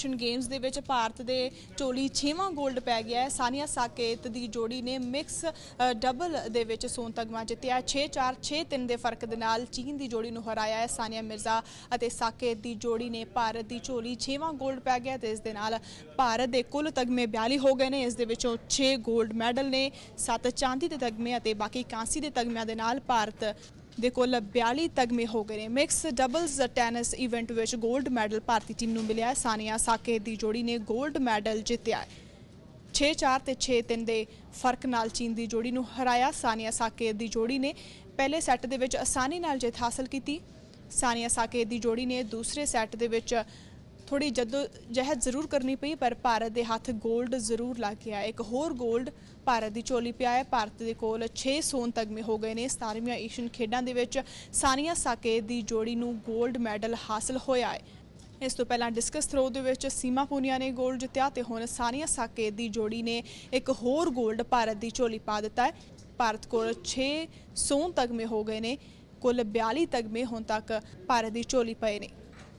Asian games ਦੇ ਵਿੱਚ ਭਾਰਤ ਦੇ ਚੋਲੀ 6ਵਾਂ 골ਡ ਪੈ ਗਿਆ ਹੈ। ਸਾਨੀਆ ਸਾਕੇਤ ਦੀ ਜੋੜੀ ਨੇ ਮਿਕਸ ਡਬਲ ਦੇ ਵਿੱਚ ਸੋਨ ਤਗਮਾ ਜਿੱਤਿਆ 6-4 6-3 ਦੇ ਫ਼ਰਕ ਦੇ ਨਾਲ ਚੀਨ ਦੀ ਜੋੜੀ ਨੂੰ ਹਰਾਇਆ ਹੈ ਸਾਨੀਆ ਮਿਰਜ਼ਾ ਅਤੇ ਸਾਕੇਤ ਦੀ ਜੋੜੀ ਨੇ ਭਾਰਤ ਦੀ ਝੋਲੀ 6ਵਾਂ 골ਡ ਪੈ ਗਿਆ ਤੇ ਇਸ ਦੇ ਨਾਲ ਭਾਰਤ ਦੇ ਕੁੱਲ ਤਗਮੇ 42 ਹੋ ਗਏ ਨੇ। ਇਸ ਦੇ ਵਿੱਚੋਂ 6 골ਡ ਮੈਡਲ ਨੇ 7 ਚਾਂਦੀ ਦੇ ਤਗਮੇ ਅਤੇ ਬਾਕੀ ਕਾਂਸੀ ਦੇ ਤਗਮਿਆਂ ਦੇ ਨਾਲ ਭਾਰਤ ਦੇ ਕੁੱਲ 42 ਤਗਮੇ ਹੋ ਗਏ ਨੇ। ਮਿਕਸ ਡਬਲਸ ਟੈਨਿਸ ਇਵੈਂਟ ਵਿੱਚ 골ਡ ਮੈਡਲ ਭਾਰਤੀ ਟੀਮ ਨੂੰ ਮਿਲਿਆ ਸਾਨੀਆ ਸਾਕੇਤ ਦੀ ਜੋੜੀ ਨੇ 골ਡ ਮੈਡਲ ਜਿੱਤਿਆ ਹੈ। 6-4 ਤੇ 6-3 ਦੇ ਫ਼ਰਕ ਨਾਲ ਚੀਨ ਦੀ ਜੋੜੀ ਨੂੰ ਹਰਾਇਆ। ਸਾਨੀਆ ਸਾਕੇਤ ਦੀ ਜੋੜੀ ਨੇ ਪਹਿਲੇ ਸੈੱਟ ਦੇ ਵਿੱਚ ਆਸਾਨੀ ਨਾਲ ਜਿੱਤ ਹਾਸਲ ਕੀਤੀ। ਸਾਨੀਆ ਸਾਕੇਤ ਦੀ ਜੋੜੀ ਨੇ ਦੂਸਰੇ ਸੈੱਟ ਦੇ ਵਿੱਚ ਥੋੜੀ ਜਦੋ ਜਹਿਦ ਜ਼ਰੂਰ ਕਰਨੀ ਪਈ, ਪਰ ਭਾਰਤ ਦੇ ਹੱਥ 골ਡ ਜ਼ਰੂਰ ਲੱਗ ਗਿਆ ਇੱਕ ਹੋਰ 골ਡ ਭਾਰਤ ਦੀ ਚੋਲੀ ਪਿਆ ਹੈ। ਭਾਰਤ ਦੇ ਕੋਲ 6 ਸੋਨ ਤਗਮੇ ਹੋ ਗਏ ਨੇ। 17ਵੀਂ ਏਸ਼ੀਅਨ ਖੇਡਾਂ ਦੇ ਵਿੱਚ ਸਾਨੀਆ ਸਾਕੇ ਦੀ ਜੋੜੀ ਨੂੰ 골ਡ ਮੈਡਲ ਹਾਸਲ ਹੋਇਆ ਹੈ। ਇਸ ਤੋਂ ਪਹਿਲਾਂ ਡਿਸਕਸ ਥਰੋ ਦੇ ਵਿੱਚ ਸੀਮਾ ਪੂਨੀਆ ਨੇ 골ਡ ਜਿੱਤਿਆ ਤੇ ਹੁਣ ਸਾਨੀਆ ਸਾਕੇ ਦੀ ਜੋੜੀ ਨੇ ਇੱਕ ਹੋਰ 골ਡ ਭਾਰਤ ਦੀ ਝੋਲੀ ਪਾ ਦਿੱਤਾ ਹੈ। ਭਾਰਤ ਕੋਲ 6 ਸੋਨ ਤਗਮੇ ਹੋ ਗਏ ਨੇ। ਕੁੱਲ 42 ਤਗਮੇ ਹੁਣ ਤੱਕ ਭਾਰਤ ਦੀ ਝੋਲੀ ਪਏ ਨੇ।